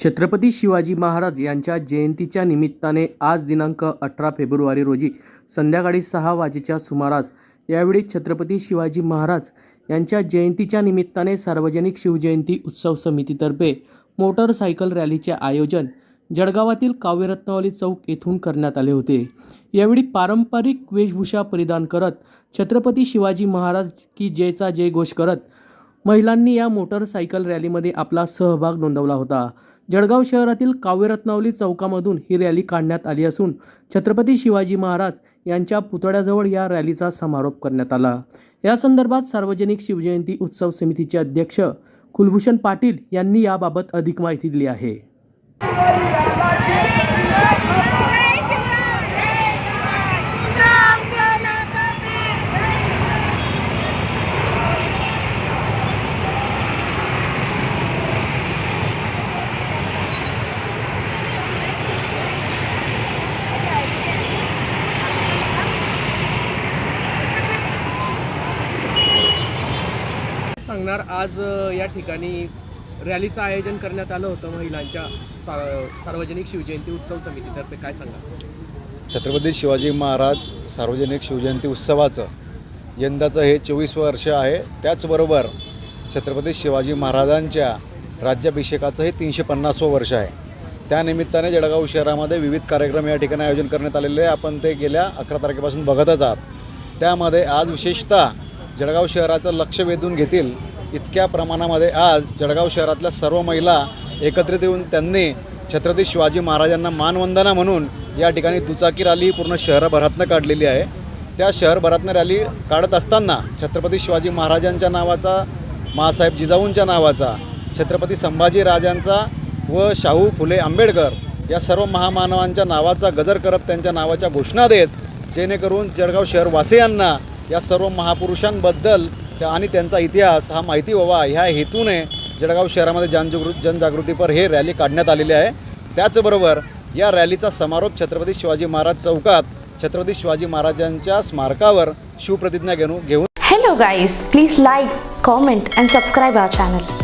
छत्रपती शिवाजी महाराज यांच्या जयंतीच्या निमित्ताने आज दिनांक अठरा फेब्रुवारी रोजी संध्याकाळी सहा वाजेच्या सुमारास यावेळी छत्रपती शिवाजी महाराज यांच्या जयंतीच्या निमित्ताने सार्वजनिक शिवजयंती उत्सव समितीतर्फे मोटरसायकल रॅलीचे आयोजन जळगावातील काव्यरत्नावली चौक येथून करण्यात आले होते. यावेळी पारंपरिक वेशभूषा परिधान करत छत्रपती शिवाजी महाराज की जयचा जयघोष करत महिलांनी या मोटरसायकल रॅलीमध्ये आपला सहभाग नोंदवला होता. जळगाव शहरातील काव्यरत्नावली चौकामधून ही रॅली काढण्यात आली असून छत्रपती शिवाजी महाराज यांच्या पुतळ्याजवळ या रॅलीचा समारोप करण्यात आला. या संदर्भात सार्वजनिक शिवजयंती उत्सव समितीचे अध्यक्ष कुलभूषण पाटील यांनी याबाबत अधिक माहिती दिली आहे. सांगणार आज या ठिकाणी रॅलीचं आयोजन करण्यात आलं होतं महिलांच्या सा- सार्वजनिक शिवजयंती उत्सव समितीतर्फे. काय सांगा छत्रपती शिवाजी महाराज सार्वजनिक शिवजयंती उत्सवाचं यंदाचं हे चोवीस वर्ष आहे. त्याचबरोबर छत्रपती शिवाजी महाराजांच्या राज्याभिषेकाचं हे तीनशे पन्नासवं वर्ष आहे. त्यानिमित्ताने जळगाव शहरामध्ये विविध कार्यक्रम या ठिकाणी आयोजन करण्यात आलेले आहे. आपण ते गेल्या अकरा तारखेपासून बघतच आहात. त्यामध्ये आज विशेषतः जळगाव शहराचं लक्ष वेधून घेतील इतक्या प्रमाणामध्ये आज जळगाव शहरातल्या सर्व महिला एकत्रित येऊन त्यांनी छत्रपती शिवाजी महाराजांना मानवंदना म्हणून या ठिकाणी दुचाकी रॅली पूर्ण शहरभरातनं काढलेली आहे. त्या शहरभरातनं रॅली काढत असताना छत्रपती शिवाजी महाराजांच्या नावाचा माँसाहेब जिजाऊंच्या नावाचा छत्रपती संभाजी राजांचा व शाहू फुले आंबेडकर या सर्व महामानवांच्या नावाचा गजर करत त्यांच्या नावाच्या घोषणा देत जेणेकरून जळगाव शहरवासियांना या सर्व महापुरुषांबद्दल आणि त्यांचा इतिहास हा माहिती व्हावा ह्या हेतूने जळगाव शहरामध्ये जनजागृ जनजागृतीपर हे रॅली काढण्यात आलेली आहे. त्याचबरोबर या रॅलीचा समारोप छत्रपती शिवाजी महाराज चौकात छत्रपती शिवाजी महाराजांच्या स्मारकावर शिवप्रतिज्ञा घेऊन घेऊन hello guys please like comment and subscribe our channel